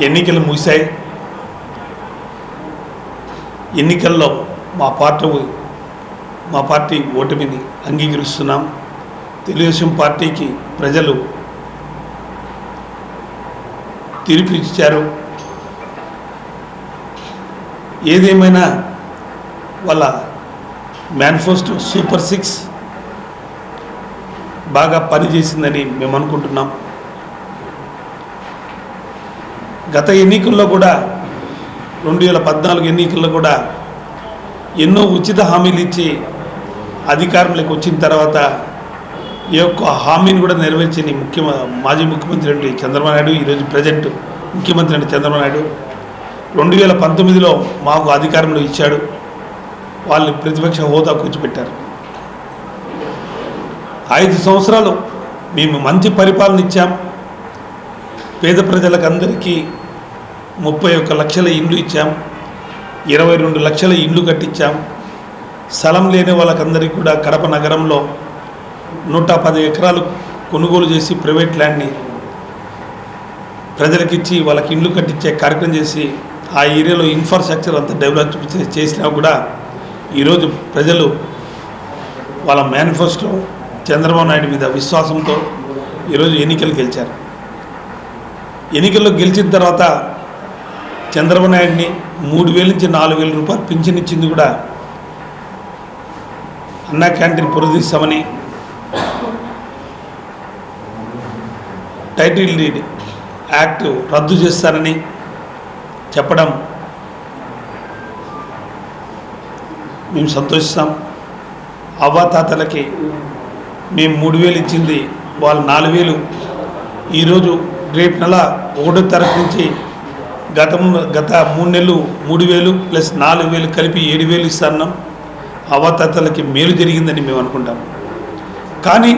ఎన్నికలు ముగిశాయి. ఎన్నికల్లో మా పార్టీ మా పార్టీ ఓటమిని అంగీకరిస్తున్నాం. తెలుగుదేశం పార్టీకి ప్రజలు తీర్పిచ్చారు ఏదేమైనా వాళ్ళ మేనిఫెస్టో సూపర్ సిక్స్ బాగా పనిచేసిందని మేము అనుకుంటున్నాం గత ఎన్నికల్లో కూడా రెండు వేల పద్నాలుగు ఎన్నికల్లో కూడా ఎన్నో ఉచిత హామీలు ఇచ్చి అధికారంలోకి వచ్చిన తర్వాత ఈ యొక్క హామీని కూడా నెరవేర్చిన ముఖ్య మాజీ ముఖ్యమంత్రి అండి చంద్రబాబు నాయుడు ఈరోజు ప్రజెంట్ ముఖ్యమంత్రి అండి చంద్రబాబు నాయుడు రెండు వేల పంతొమ్మిదిలో మాకు అధికారంలో ఇచ్చాడు. వాళ్ళని ప్రతిపక్ష హోదా కూర్చోబెట్టారు. ఐదు సంవత్సరాలు మేము మంచి పరిపాలన ఇచ్చాం. పేద ప్రజలకు అందరికీ ముప్పై ఒక్క లక్షల ఇండ్లు ఇచ్చాం. ఇరవై రెండు లక్షల ఇండ్లు కట్టించాం. స్థలం లేని వాళ్ళకందరికీ కూడా కడప నగరంలో నూట పది ఎకరాలు కొనుగోలు చేసి ప్రైవేట్ ల్యాండ్ని ప్రజలకిచ్చి వాళ్ళకి ఇండ్లు కట్టించే కార్యక్రమం చేసి ఆ ఏరియాలో ఇన్ఫ్రాస్ట్రక్చర్ అంతా డెవలప్ చేసినా కూడా ఈరోజు ప్రజలు వాళ్ళ మేనిఫెస్టో చంద్రబాబు నాయుడు మీద విశ్వాసంతో ఈరోజు ఎన్నికలు గెలిచారు. ఎన్నికల్లో గెలిచిన తర్వాత చంద్రబాబు నాయుడిని మూడు వేల నుంచి నాలుగు వేల రూపాయలు పింఛన్ ఇచ్చింది కూడా అన్నా క్యాంటీన్ పురదీస్తామని టైటిల్ డీడ్ యాక్ట్ రద్దు చేస్తారని చెప్పడం మేము సంతోషిస్తాం. అవ్వాతాతలకి మేము మూడు వేలు ఇచ్చింది వాళ్ళు నాలుగు వేలు. ఈరోజు రేపు నెల ఒకటో తరగతి నుంచి గతం గత మూడు నెలలు మూడు వేలు ప్లస్ నాలుగు వేలు కలిపి ఏడు వేలు ఇస్తున్నాం అవతతలకి మేలు జరిగిందని మేము అనుకుంటాం. కానీ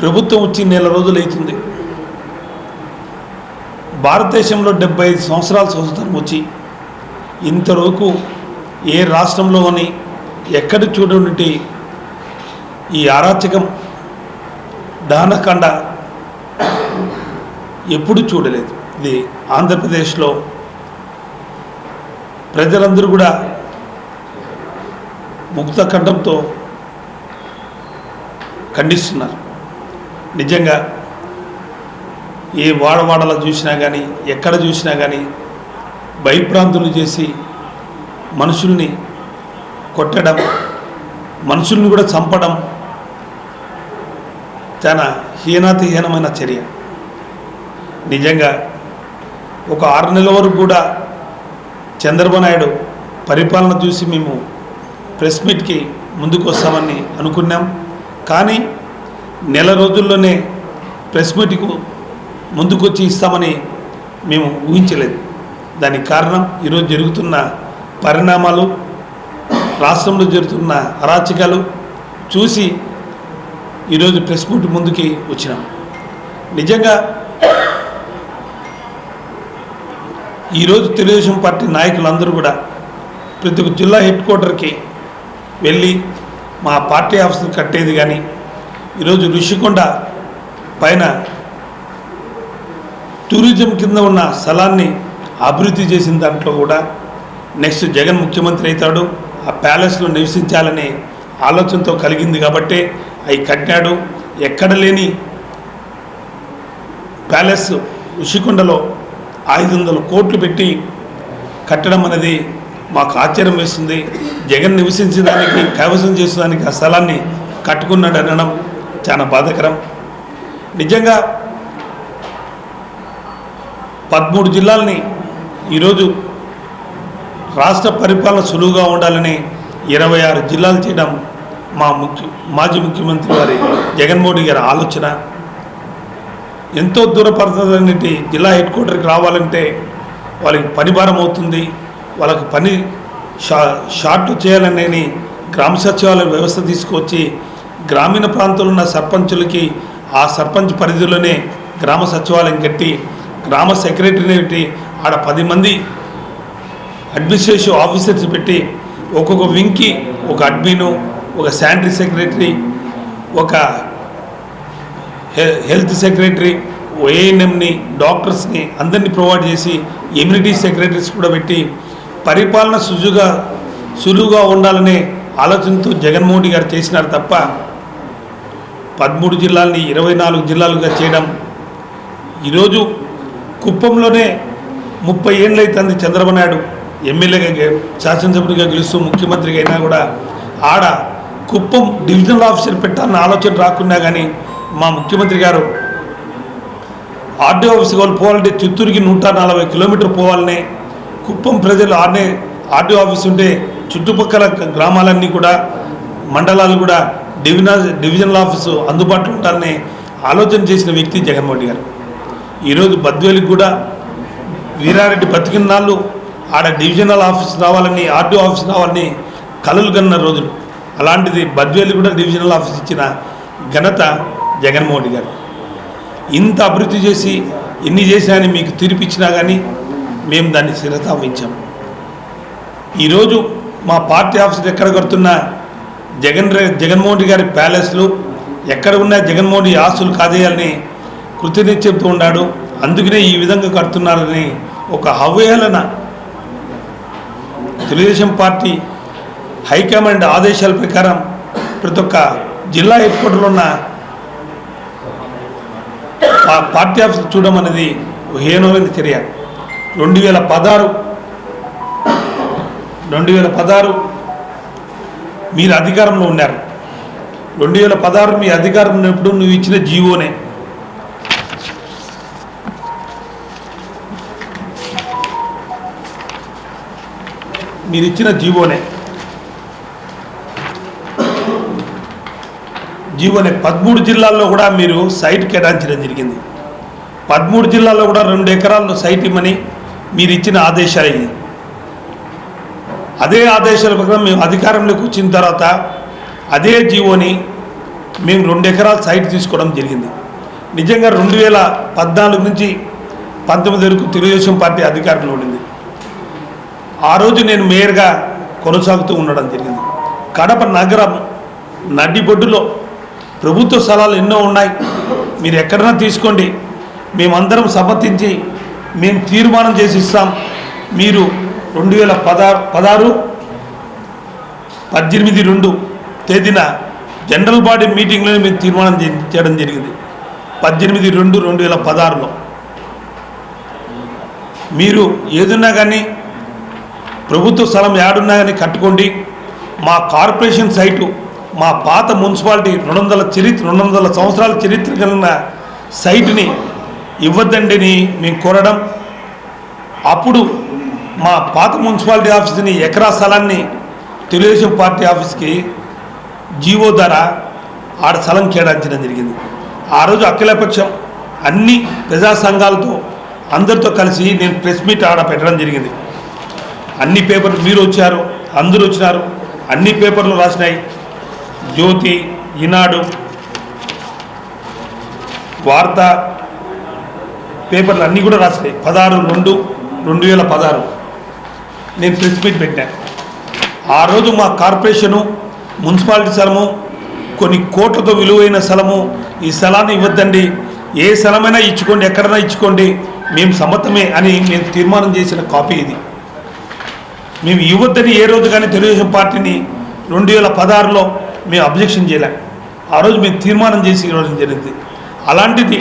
ప్రభుత్వం వచ్చి నెల రోజులు అవుతుంది భారతదేశంలో డెబ్బై ఐదు సంవత్సరాల స్వతంత్రం వచ్చి ఇంతవరకు ఏ రాష్ట్రంలో అని ఎక్కడ చూడండి ఈ అరాచకం దానకండ ఎప్పుడు చూడలేదు. ఇది ఆంధ్రప్రదేశ్లో ప్రజలందరూ కూడా ముక్త కంఠంతో ఖండిస్తున్నారు. నిజంగా ఏ వాడవాడలో చూసినా కానీ ఎక్కడ చూసినా కానీ భయప్రాంతులు చేసి మనుషుల్ని కొట్టడం మనుషుల్ని కూడా చంపడం చాలా హీనాతిహీనమైన చర్య. నిజంగా ఒక ఆరు నెలల వరకు కూడా చంద్రబాబు నాయుడు పరిపాలన చూసి మేము ప్రెస్ మీట్కి ముందుకు వస్తామని అనుకున్నాం. కానీ నెల రోజుల్లోనే ప్రెస్ మీట్కు ముందుకొచ్చి ఇస్తామని మేము ఊహించలేదు. దానికి కారణం ఈరోజు జరుగుతున్న పరిణామాలు రాష్ట్రంలో జరుగుతున్న అరాచకాలు చూసి ఈరోజు ప్రెస్ మీట్ ముందుకి వచ్చినాం. నిజంగా ఈరోజు తెలుగుదేశం పార్టీ నాయకులందరూ కూడా ప్రతి ఒక్క జిల్లా హెడ్ క్వార్టర్కి వెళ్ళి మా పార్టీ ఆఫీసులు కట్టేది కానీ ఈరోజు ఋషికొండ పైన టూరిజం కింద ఉన్న స్థలాన్ని అభివృద్ధి చేసిన దాంట్లో కూడా నెక్స్ట్ జగన్ ముఖ్యమంత్రి అవుతాడు. ఆ ప్యాలెస్లో నివసించాలనే ఆలోచనతో కలిగింది కాబట్టే అవి కట్టాడు. ఎక్కడ లేని ప్యాలెస్ ఋషికొండలో ఐదు వందల కోట్లు పెట్టి కట్టడం అనేది మాకు ఆశ్చర్యం వేస్తుంది. జగన్ నివసించడానికి కైవసం చేసేదానికి ఆ స్థలాన్ని కట్టుకున్నాడు అనడం చాలా బాధాకరం. నిజంగా పదమూడు జిల్లాలని ఈరోజు రాష్ట్ర పరిపాలన సులువుగా ఉండాలని ఇరవై ఆరు జిల్లాలు చేయడం మా ముఖ్య మాజీ ముఖ్యమంత్రి వారి జగన్మోహన్ గారి ఆలోచన. ఎంతో దూరపడుతుందనేటి జిల్లా హెడ్ క్వార్టర్కి రావాలంటే వాళ్ళకి పని భారం అవుతుంది. వాళ్ళకి పని షా షార్ట్ చేయాలనేని గ్రామ సచివాలయ వ్యవస్థ తీసుకొచ్చి గ్రామీణ ప్రాంతంలో ఉన్న సర్పంచులకి ఆ సర్పంచ్ పరిధిలోనే గ్రామ సచివాలయం కట్టి గ్రామ సెక్రటరీని పెట్టి ఆడ పది మంది అడ్మినిస్ట్రేటివ్ ఆఫీసర్స్ పెట్టి ఒక్కొక్క వింగ్కి ఒక అడ్మిను ఒక శానిటరీ సెక్రటరీ ఒక హెల్త్ సెక్రటరీ ఓఏఎన్ఎంని డాక్టర్స్ని అందరినీ ప్రొవైడ్ చేసి ఇమ్యూనిటీ సెక్రటరీస్ కూడా పెట్టి పరిపాలన సుజుగా సులువుగా ఉండాలనే ఆలోచనతో జగన్మోహన్ గారు చేసినారు తప్ప పదమూడు జిల్లాల్ని ఇరవై నాలుగు జిల్లాలుగా చేయడం ఈరోజు కుప్పంలోనే ముప్పై ఏళ్ళు చంద్రబాబు నాయుడు ఎమ్మెల్యేగా శాసనసభ్యుడిగా గెలుస్తూ ముఖ్యమంత్రిగా అయినా కూడా ఆడ కుప్పం డివిజనల్ ఆఫీసర్ పెట్టాలన్న ఆలోచన రాకున్నా కానీ మా ముఖ్యమంత్రి గారు ఆర్డీ ఆఫీస్కి వాళ్ళు పోవాలంటే చిత్తూరుకి నూట నలభై కిలోమీటర్ పోవాలని కుప్పం ప్రజలు ఆర్నే ఆర్డీ ఆఫీస్ ఉంటే చుట్టుపక్కల గ్రామాలన్నీ కూడా మండలాలు కూడా డివిజనల్ డివిజనల్ ఆఫీసు అందుబాటులో ఉండాలని ఆలోచన చేసిన వ్యక్తి జగన్మోహన్ రెడ్డి గారు. ఈరోజు బద్వేలికి కూడా వీరారెడ్డి బతికిన నాళ్ళు ఆడ డివిజనల్ ఆఫీస్ రావాలని ఆర్డీ ఆఫీస్ రావాలని కలలు కన్న రోజులు. అలాంటిది బద్వేలి కూడా డివిజనల్ ఆఫీస్ ఇచ్చిన ఘనత జగన్మోహన్ రెడ్డి గారు. ఇంత అభివృద్ధి చేసి ఎన్ని చేశాయని మీకు తీర్పిచ్చినా కానీ మేము దాన్ని శిరతావించాం ఈరోజు మా పార్టీ ఆఫీసులు ఎక్కడ కడుతున్నా జగన్ జగన్మోహన్ రెడ్డి గారి ప్యాలెస్లు ఎక్కడ ఉన్నా జగన్మోహన్ రెడ్డి ఆస్తులు కృతజ్ఞ చెప్తూ ఉన్నాడు. అందుకనే ఈ విధంగా కడుతున్నారని ఒక అవహేళన తెలుగుదేశం పార్టీ హైకమాండ్ ఆదేశాల ప్రకారం ప్రతి ఒక్క జిల్లా హెడ్ క్వార్టర్లో ఉన్న పార్టీ ఆఫీస్ చూడడం అనేది హేనమైన చర్య రెండు వేల పదహారు రెండు వేల పదహారు మీరు అధికారంలో ఉన్నారు. రెండు వేల పదహారు మీ అధికారం ఉన్నప్పుడు నువ్వు ఇచ్చిన జీవోనే. మీరు ఇచ్చిన జీవోనే. జీవోనే పదమూడు జిల్లాల్లో కూడా మీరు సైట్ కేటాయించడం జరిగింది. పదమూడు జిల్లాల్లో కూడా రెండు ఎకరాల్లో సైట్ ఇమ్మని మీరు ఇచ్చిన ఆదేశాలు అదే ఆదేశాల ప్రకారం మేము అధికారంలోకి వచ్చిన తర్వాత అదే జీవోని మేము రెండు ఎకరాల సైట్ తీసుకోవడం జరిగింది. నిజంగా రెండు వేల పద్నాలుగు నుంచి పంతొమ్మిది వరకు తెలుగుదేశం పార్టీ అధికారంలో ఉండింది. ఆ రోజు నేను మేయర్గా కొనసాగుతూ ఉండడం జరిగింది. కడప నగరం నడ్డిబొడ్డులో ప్రభుత్వ స్థలాలు ఎన్నో ఉన్నాయి. మీరు ఎక్కడైనా తీసుకోండి. మేమందరం సమర్థించి మేము తీర్మానం చేసి ఇస్తాం. మీరు రెండు వేల పదహారు పదహారు పద్దెనిమిది రెండు తేదీన జనరల్ బాడీ మీటింగ్లోనే మేము తీర్మానం చేయడం జరిగింది. పద్దెనిమిది రెండు రెండు వేల పదహారులో. మీరు ఏదున్నా కానీ ప్రభుత్వ స్థలం ఏడున్నా కానీ కట్టుకోండి. మా కార్పొరేషన్ సైటు మా పాత మున్సిపాలిటీ రెండు వందల చరిత్ర రెండు వందల సంవత్సరాల చరిత్ర కలిగిన సైట్ని ఇవ్వద్దండిని మేము కోరడం. అప్పుడు మా పాత మున్సిపాలిటీ ఆఫీస్ని ఎకరా స్థలాన్ని తెలుగుదేశం పార్టీ ఆఫీస్కి జీవో ద్వారా ఆడ స్థలం కేటాయించడం జరిగింది. ఆ రోజు అఖిలపక్షం అన్ని ప్రజా సంఘాలతో అందరితో కలిసి నేను ప్రెస్ మీట్ ఆడ పెట్టడం జరిగింది. అన్ని పేపర్లు మీరు వచ్చారు అందరూ వచ్చినారు అన్ని పేపర్లు రాసినాయి. జ్యోతి ఈనాడు వార్త పేపర్లు అన్నీ కూడా రాసినాయి పదహారు రెండు రెండు వేల పదహారు. నేను ప్రెస్ మీట్ పెట్టాను ఆ రోజు మా కార్పొరేషను మున్సిపాలిటీ స్థలము కొన్ని కోట్లతో విలువైన స్థలము ఈ స్థలాన్ని ఇవ్వద్దండి. ఏ స్థలమైనా ఇచ్చుకోండి ఎక్కడైనా ఇచ్చుకోండి. మేము సమ్మతమే అని మేము తీర్మానం చేసిన కాపీ ఇది. మేము ఇవ్వద్దని ఏ రోజు కానీ తెలుగుదేశం పార్టీని రెండు వేల పదహారులో మేము అబ్జెక్షన్ చేయలేం. ఆ రోజు మేము తీర్మానం చేసి ఇవ్వడం జరిగింది. అలాంటిది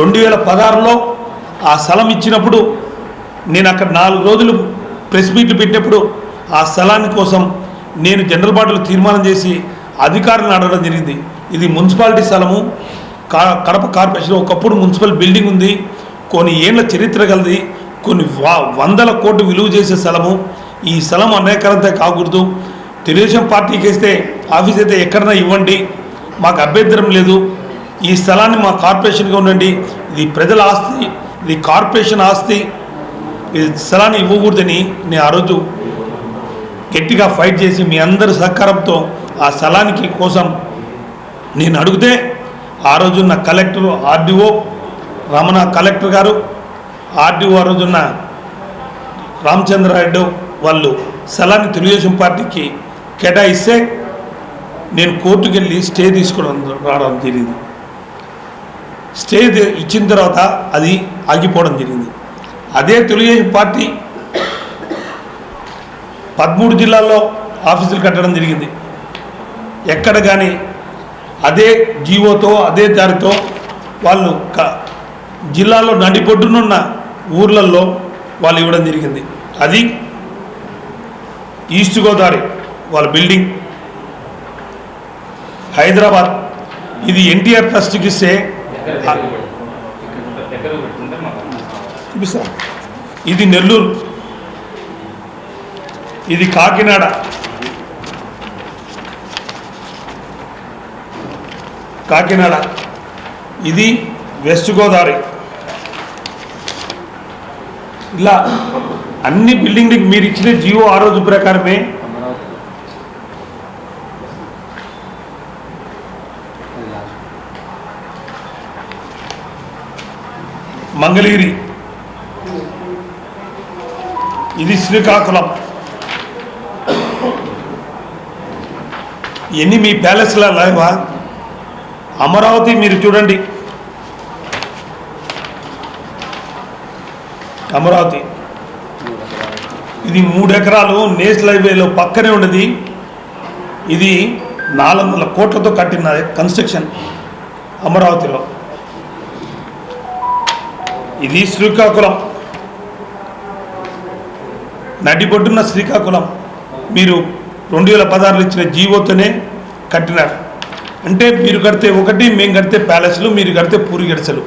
రెండు వేల పదహారులో ఆ స్థలం ఇచ్చినప్పుడు నేను అక్కడ నాలుగు రోజులు ప్రెస్ మీట్లు పెట్టినప్పుడు ఆ స్థలాన్ని కోసం నేను జనరల్ బాటలు తీర్మానం చేసి అధికారులను అడగడం జరిగింది. ఇది మున్సిపాలిటీ స్థలము. కా కడప కార్పొరేషన్ ఒకప్పుడు మున్సిపల్ బిల్డింగ్ ఉంది. కొన్ని ఏళ్ళ చరిత్ర కలది కొన్ని వందల కోట్లు విలువ చేసే స్థలము. ఈ స్థలం అనేకరంతా కాకూడదు. తెలుగుదేశం పార్టీకి వేస్తే ఆఫీస్ అయితే ఎక్కడైనా ఇవ్వండి. మాకు అభ్యంతరం లేదు. ఈ స్థలాన్ని మా కార్పొరేషన్గా ఉండండి. ఇది ప్రజల ఆస్తి ఇది కార్పొరేషన్ ఆస్తి. ఈ స్థలాన్ని ఇవ్వకూడదని నేను ఆ రోజు గట్టిగా ఫైట్ చేసి మీ అందరి సహకారంతో ఆ స్థలానికి కోసం నేను అడిగితే ఆ రోజున్న కలెక్టర్ ఆర్డీఓ రమణ కలెక్టర్ గారు ఆర్డీఓ ఆ రోజున్న రామచంద్రారెడ్డి వాళ్ళు స్థలాన్ని తెలుగుదేశం పార్టీకి కేటాయిస్తే నేను కోర్టుకు వెళ్ళి స్టే తీసుకోవడం రావడం జరిగింది. స్టే ఇచ్చిన తర్వాత అది ఆగిపోవడం జరిగింది. అదే తెలుగుదేశం పార్టీ పదమూడు జిల్లాల్లో ఆఫీసులు కట్టడం జరిగింది. ఎక్కడ కానీ అదే జీవోతో అదే దారితో వాళ్ళు క జిల్లాలో నడిపొడ్డునున్న ఊర్లలో వాళ్ళు ఇవ్వడం జరిగింది. అది ఈస్ట్ గోదావరి. వాళ్ళ బిల్డింగ్ హైదరాబాద్. ఇది ఎన్టీఆర్ ట్రస్ట్కి ఇస్తే చూపిస్తా. ఇది నెల్లూరు. ఇది కాకినాడ. కాకినాడ. ఇది వెస్ట్ గోదావరి. ఇలా అన్ని బిల్డింగ్లకి మీరు ఇచ్చిన జియో ఆ రోజు ప్రకారమే మంగళగిరి. ఇది శ్రీకాకుళం. ఎన్ని మీ ప్యాలెస్లా లేవా? అమరావతి మీరు చూడండి. అమరావతి. ఇది మూడు ఎకరాలు నేషనల్ హైవేలో పక్కనే ఉన్నది. ఇది నాలుగు వందల కోట్లతో కట్టిన కన్స్ట్రక్షన్ అమరావతిలో. ఇది శ్రీకాకుళం. నడిబొడ్డున్న శ్రీకాకుళం. మీరు రెండు వేల పదహారులో ఇచ్చిన జీవోతోనే కట్టినారు. అంటే మీరు కడితే ఒకటి మేము కడితే ప్యాలెస్లు మీరు కడితే పూరిగడిసలు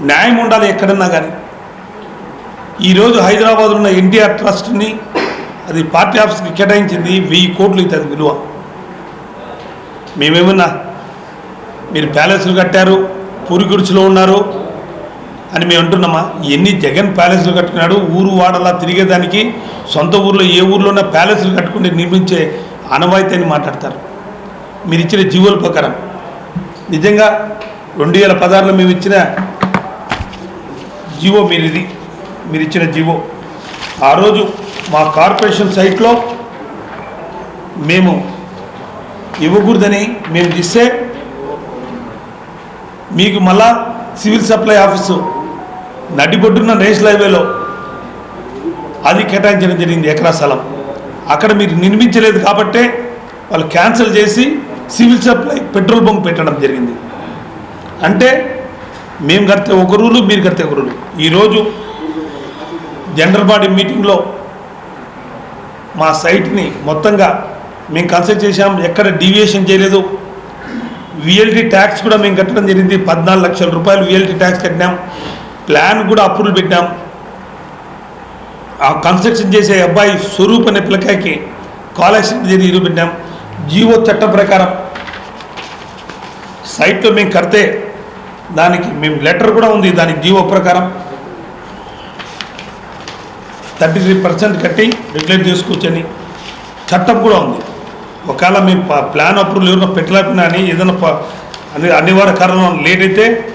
న్యాయం ఉండాలి ఎక్కడన్నా కానీ ఈరోజు హైదరాబాద్లో ఉన్న ఎన్టీఆర్ ట్రస్ట్ని అది పార్టీ ఆఫీస్కి కేటాయించింది వెయ్యి కోట్లు అవుతుంది విలువ. మేమేమన్నా మీరు ప్యాలెస్లు కట్టారు పూరి గుడిచిలో ఉన్నారు అని మేము అంటున్నామా? ఎన్ని జగన్ ప్యాలెస్లు కట్టుకున్నాడు ఊరు వాడలా తిరిగేదానికి సొంత ఊర్లో ఏ ఊర్లోనే ప్యాలెస్లు కట్టుకుంటే నిర్మించే అనవాయితీ అని మాట్లాడతారు. మీరు ఇచ్చిన జీవోల ప్రకారం. నిజంగా రెండు వేల పదహారులో మేము ఇచ్చిన జీవో మీరు ఇది మీరు ఇచ్చిన జీవో. ఆ రోజు మా కార్పొరేషన్ సైట్లో మేము ఇవ్వకూడదని మేము ఇస్తే మీకు మళ్ళా సివిల్ సప్లై ఆఫీసు నడిబొడ్డున్న నేషనల్ హైవేలో అది కేటాయించడం జరిగింది ఎకరా స్థలం. అక్కడ మీరు నిర్మించలేదు కాబట్టే వాళ్ళు క్యాన్సిల్ చేసి సివిల్ సప్లై పెట్రోల్ బంక్ పెట్టడం జరిగింది. అంటే మేము కడితే ఒక రూలు మీరు కడితే ఒక రూలు. ఈరోజు జనరల్ బాడీ మీటింగ్లో మా సైట్ని మొత్తంగా మేము కన్సల్ట్ చేశాం. ఎక్కడ డీవియేషన్ చేయలేదు. విఎల్టీ ట్యాక్స్ కూడా మేము కట్టడం జరిగింది. పద్నాలుగు లక్షల రూపాయలు విఎల్టీ ట్యాక్స్ కట్టినాం. ప్లాన్ కూడా అప్రూవల్ పెట్టాం. ఆ కన్స్ట్రక్షన్ చేసే అబ్బాయి స్వరూప్ అనే పిల్లకాయకి కాలేక్షన్ జరిగి ఇరు జీవో చట్టం ప్రకారం. సైట్లో మేము కడితే దానికి మేము లెటర్ కూడా ఉంది దానికి జీవో ప్రకారం. థర్టీ త్రీ పర్సెంట్ కట్టి రెగ్యులేట్ చేసుకోవచ్చని చట్టం కూడా ఉంది. ఒకవేళ మేము ప్లాన్ అప్రూవల్ ఎవరైనా పెట్టలేకపోయినా అని ఏదైనా ప- అని అనివార్య కారణం లేట్ అయితే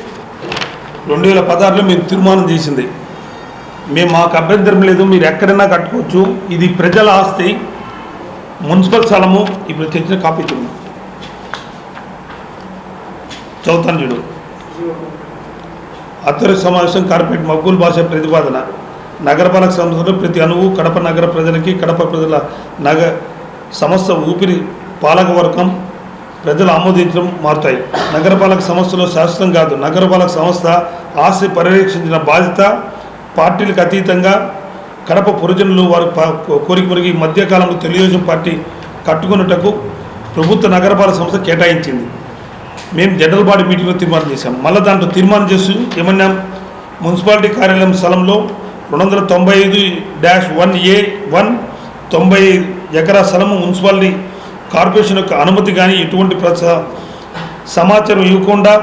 రెండు వేల పదహారులో మేము తీర్మానం చేసింది. మేము మాకు అభ్యంతరం లేదు మీరు ఎక్కడైనా కట్టుకోవచ్చు. ఇది ప్రజల ఆస్తి. మున్సిపల్ స్థలము ఇప్పుడు తెచ్చిన కాపీ చూడు చదువుతాను చూడు. అత్తరి సమావేశం కార్పొరేట్ మగ్గుల్ భాష ప్రతిపాదన. నగరపాలక సంస్థలో ప్రతి అణువు కడప నగర ప్రజలకి కడప ప్రజల నగ సంస్థ ఊపిరి పాలకవర్గం ప్రజలు ఆమోదించడం మారుతాయి. నగరపాలక సంస్థలో శాశ్వతం కాదు. నగరపాలక సంస్థ ఆస్తి పర్యవేక్షించిన బాధ్యత పార్టీలకు అతీతంగా కడప పురజనులు వారి కోరిక మురిగి మధ్యకాలంలో తెలుగుదేశం పార్టీ కట్టుకున్నటకు ప్రభుత్వ నగరపాలక సంస్థ కేటాయించింది. మేము జనరల్ బాడీ మీటింగ్లో తీర్మానం చేశాం. మళ్ళీ దాంట్లో తీర్మానం చేసి ఏమన్నాం? మున్సిపాలిటీ కార్యాలయం స్థలంలో రెండు వందల తొంభై ఐదు డాష్ వన్ ఏ వన్ తొంభై ఎకరా స్థలము మున్సిపాలిటీ కార్పొరేషన్ యొక్క అనుమతి కానీ ఎటువంటి సమాచారం ఇవ్వకుండా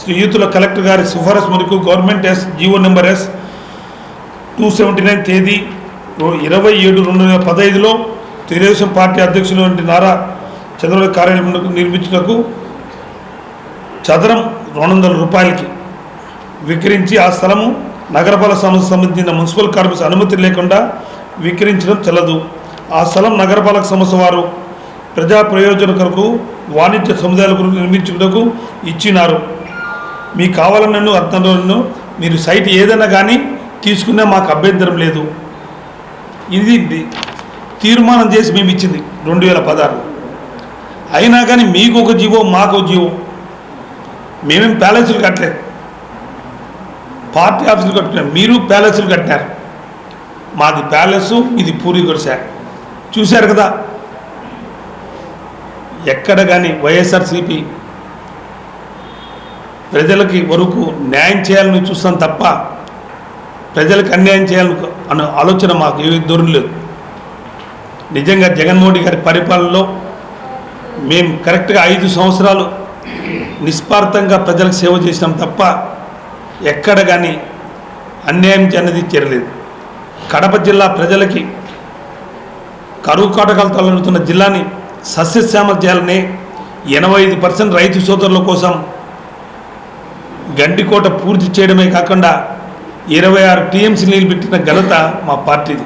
శ్రీయుతుల కలెక్టర్ గారి సిఫారసు మేరకు government S GO number S two seventy nine తేదీ ఇరవై ఏడు రెండు వేల పదహైదులో తెలుగుదేశం పార్టీ అధ్యక్షులు వంటి నారా చంద్రబాబు కార్యాలయం నిర్మించుటకు చదరం రెండు వందల రూపాయలకి విక్రయించి ఆ స్థలము నగరపాలక సంస్థ సంబంధించిన మున్సిపల్ కార్పొరేషన్ అనుమతి లేకుండా విక్రయించడం చెల్లదు. ఆ స్థలం నగరపాలక సంస్థ వారు ప్రజా ప్రయోజన కొరకు వాణిజ్య సముదాయాల కొరకు నిర్మించుటకు ఇచ్చినారు. మీకు కావాలన్నను నన్ను మీరు సైట్ ఏదైనా కానీ తీసుకున్నా మాకు అభ్యంతరం లేదు. ఇది తీర్మానం చేసి మేము ఇచ్చింది రెండు వేల పదహారు. అయినా కానీ మీకు ఒక జీవో మాకు ఒక జీవో. మేమేం ప్యాలెస్లు కట్టలేదు పార్టీ ఆఫీసులు కట్టుకున్నాం మీరు ప్యాలెస్లు కట్టారు మాది ప్యాలెస్ ఇది పూరి గుడిసె. చూశారు కదా? ఎక్కడ కానీ వైఎస్ఆర్సీపీ ప్రజలకి వరకు న్యాయం చేయాలని చూస్తాం తప్ప ప్రజలకు అన్యాయం చేయాలని అనే ఆలోచన మాకు ఏ దూరం లేదు. నిజంగా జగన్మోహన్ గారి పరిపాలనలో మేము కరెక్ట్గా ఐదు సంవత్సరాలు నిస్పార్థంగా ప్రజలకు సేవ చేసినాం తప్ప ఎక్కడ కానీ అన్యాయం అన్నది చేరలేదు. కడప జిల్లా ప్రజలకి కరువు కాటకాలు తలనుతున్న జిల్లాని సస్యశ్యామల చేయాలని ఎనభై ఐదు పర్సెంట్ రైతు సోదరుల కోసం గండికోట పూర్తి చేయడమే కాకుండా ఇరవై ఆరు టీఎంసీ నీళ్ళు పెట్టిన ఘనత మా పార్టీది.